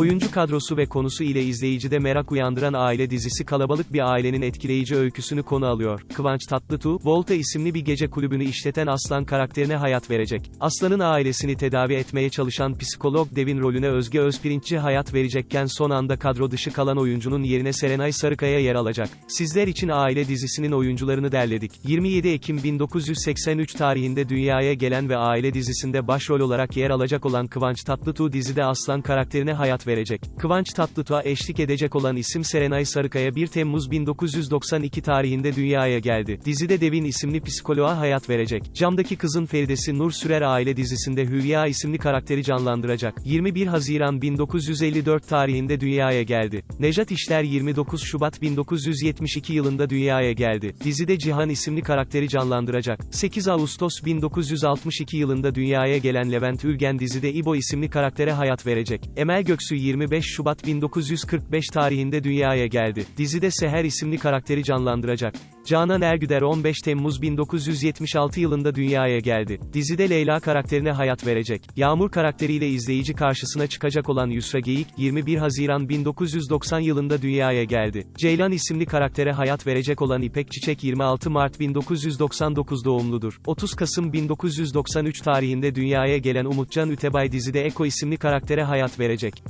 Oyuncu kadrosu ve konusu ile izleyicide merak uyandıran aile dizisi kalabalık bir ailenin etkileyici öyküsünü konu alıyor. Kıvanç Tatlıtuğ, Volta isimli bir gece kulübünü işleten Aslan karakterine hayat verecek. Aslan'ın ailesini tedavi etmeye çalışan psikolog Devin rolüne Özge Özpirinççi hayat verecekken son anda kadro dışı kalan oyuncunun yerine Serenay Sarıkaya yer alacak. Sizler için aile dizisinin oyuncularını derledik. 27 Ekim 1983 tarihinde dünyaya gelen ve aile dizisinde başrol olarak yer alacak olan Kıvanç Tatlıtuğ dizide Aslan karakterine hayat verecek. Kıvanç Tatlıtuğ'a eşlik edecek olan isim Serenay Sarıkaya 1 Temmuz 1992 tarihinde dünyaya geldi. Dizide Devin isimli psikoloğa hayat verecek. Camdaki kızın Feridesi Nur Sürer aile dizisinde Hülya isimli karakteri canlandıracak. 21 Haziran 1954 tarihinde dünyaya geldi. Nejat İşler 29 Şubat 1972 yılında dünyaya geldi. Dizide Cihan isimli karakteri canlandıracak. 8 Ağustos 1962 yılında dünyaya gelen Levent Ülgen dizide İbo isimli karaktere hayat verecek. Emel Göksu 25 Şubat 1945 tarihinde dünyaya geldi. Dizide Seher isimli karakteri canlandıracak. Canan Ergüder 15 Temmuz 1976 yılında dünyaya geldi. Dizide Leyla karakterine hayat verecek. Yağmur karakteriyle izleyici karşısına çıkacak olan Yusra Geyik, 21 Haziran 1990 yılında dünyaya geldi. Ceylan isimli karaktere hayat verecek olan İpek Çiçek 26 Mart 1999 doğumludur. 30 Kasım 1993 tarihinde dünyaya gelen Umutcan Ütebay dizide Eko isimli karaktere hayat verecek.